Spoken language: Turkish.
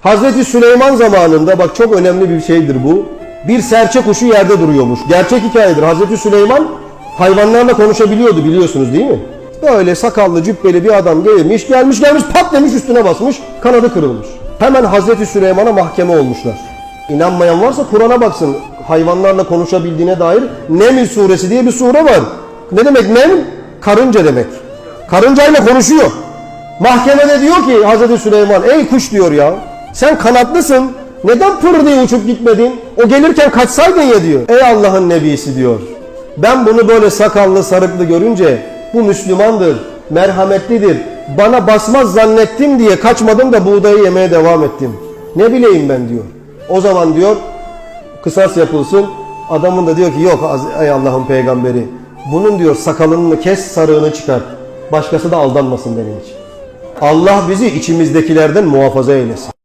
Hazreti Süleyman zamanında bak çok önemli bir şeydir bu. Bir serçe kuşu yerde duruyormuş. Gerçek hikayedir. Hazreti Süleyman hayvanlarla konuşabiliyordu biliyorsunuz değil mi? Böyle sakallı cübbeli bir adam gelmiş gelmiş gelmiş pat demiş üstüne basmış kanadı kırılmış. Hemen Hazreti Süleyman'a mahkeme olmuşlar. İnanmayan varsa Kur'an'a baksın. Hayvanlarla konuşabildiğine dair Neml suresi diye bir sure var. Ne demek Neml? Karınca demek. Karıncayla konuşuyor. Mahkemede diyor ki Hazreti Süleyman ey kuş diyor ya sen kanatlısın neden pır diye uçup gitmedin o gelirken kaçsaydın ya diyor. Ey Allah'ın nebisi diyor ben bunu böyle sakallı sarıklı görünce bu Müslümandır merhametlidir bana basmaz zannettim diye kaçmadım da buğdayı yemeye devam ettim. Ne bileyim ben diyor. O zaman diyor kısas yapılsın adamın da diyor ki yok ey Allah'ın peygamberi bunun diyor sakalını kes sarığını çıkar başkası da aldanmasın benim için. Allah bizi içimizdekilerden muhafaza eylesin.